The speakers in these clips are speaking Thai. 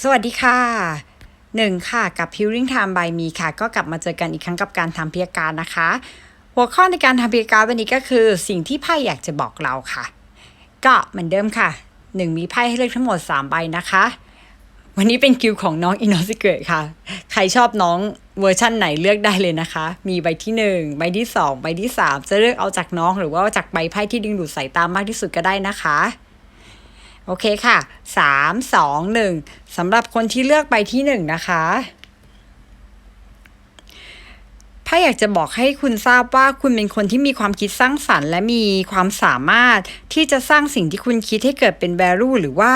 สวัสดีค่ะหนึ่งค่ะกับ Healing Time by Me ค่ะ ก็กลับมาเจอกันอีกครั้งกับการทำพิยการนะคะ หัวข้อในการทำพิยการวันนี้ก็คือสิ่งที่ไพ่อยากจะบอกเราค่ะ ก็เหมือนเดิมค่ะหนึ่งมีไพ่ให้เลือกทั้งหมด 3 ใบนะคะ วันนี้เป็นคิวของน้องอินโนซิเกะค่ะ ใครชอบน้องเวอร์ชั่นไหนเลือกได้เลยนะคะ มีใบที่ 1 ใบที่ 2 ใบที่ 3 จะเลือกเอาจากน้องหรือว่าจากใบไพ่ที่ดึงดูดสายตามากที่สุดก็ได้นะคะ โอเคค่ะสามสองหนึ่งสำหรับคนที่เลือกใบที่หนึ่งนะคะไพ่อยากจะบอกให้คุณทราบว่าคุณเป็นคนที่มีความคิดสร้างสรรค์ และมีความสามารถที่จะสร้างสิ่งที่คุณคิดให้เกิดเป็น value หรือว่า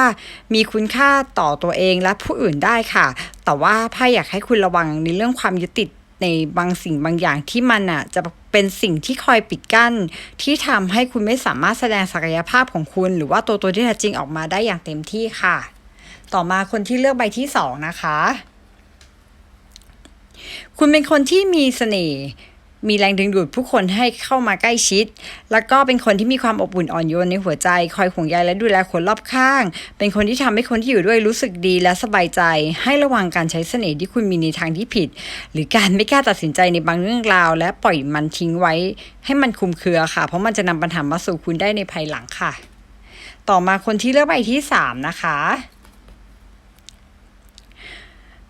มีคุณค่าต่อตัวเองและผู้อื่นได้ค่ะ แต่ว่าไพ่อยากให้คุณระวังในเรื่องความยึดติด ในบางสิ่งบางอย่างที่มันอะจะเป็นสิ่งที่คอยปิดกั้น ที่ทำให้คุณไม่สามารถแสดงศักยภาพของคุณ หรือว่าตัวตนที่แท้จริงออกมาได้อย่างเต็มที่ค่ะ ต่อมาคนที่เลือกใบที่สองนะคะ คุณเป็นคนที่มีเสน่ห์ มีแรงดึงดูดผู้คนให้เข้ามาใกล้ชิด แล้วก็เป็นคนที่มีความอบอุ่นอ่อนโยนในหัวใจ คอยห่วงใยและดูแลคนรอบข้าง เป็นคนที่ทำให้คนที่อยู่ด้วยรู้สึกดีและสบายใจ ให้ระวังการใช้เสน่ห์ที่คุณมีในทางที่ผิด หรือการไม่กล้าตัดสินใจในบางเรื่องราว และปล่อยมันทิ้งไว้ ให้มันคุมเครือค่ะ เพราะมันจะนำปัญหามาสู่คุณได้ในภายหลังค่ะ ต่อมาคนที่เลือกใบที่สามนะคะ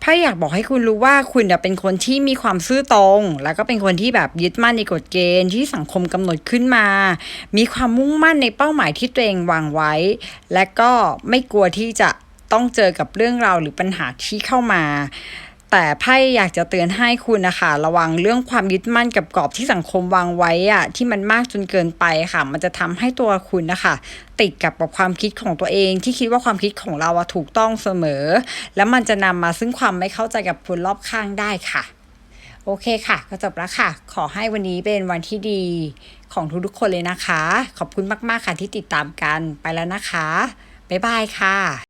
พ่อยากบอกให้คุณรู้ว่าคุณเป็นคนที่มีความซื่อตรง แล้วก็เป็นคนที่แบบยึดมั่นในกฎเกณฑ์ที่สังคมกำหนดขึ้นมา มีความมุ่งมั่นในเป้าหมายที่ตัวเองวางไว้ และก็ไม่กลัวที่จะต้องเจอกับเรื่องราวหรือปัญหาที่เข้ามา แต่ไพ่อยากจะเตือนให้คุณนะคะระวังเรื่องความยึดมั่นกับกรอบที่สังคมวางไว้อะที่มันมากจนเกินไปค่ะ มันจะทำให้ตัวคุณนะคะติดกับกับความคิดของตัวเองที่คิดว่าความคิดของเราอะถูกต้องเสมอ แล้วมันจะนำมาซึ่งความไม่เข้าใจกับคนรอบข้างได้ค่ะ โอเคค่ะ ก็จบแล้วค่ะ ขอให้วันนี้เป็นวันที่ดีของทุกๆคนเลยนะคะ ขอบคุณมากๆค่ะที่ติดตามกันไปแล้วนะคะบ๊ายบายค่ะ